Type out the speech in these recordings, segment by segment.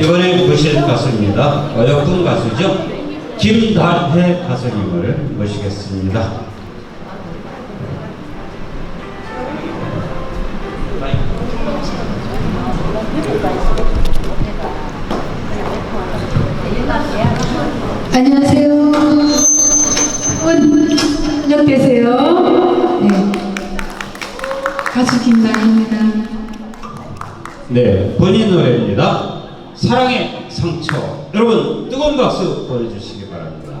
이번에 모실 가수입니다. 여군 가수죠. 김달혜 가수님을 모시겠습니다. 안녕하세요. 안녕 계세요. 네. 가수 김달혜입니다. 네, 본인 노래입니다. 사랑의 상처. 여러분, 뜨거운 박수 보내주시기 바랍니다.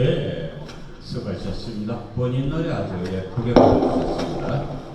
네, 수고하셨습니다. 본인 노래 아주 예쁘게 부르셨습니다.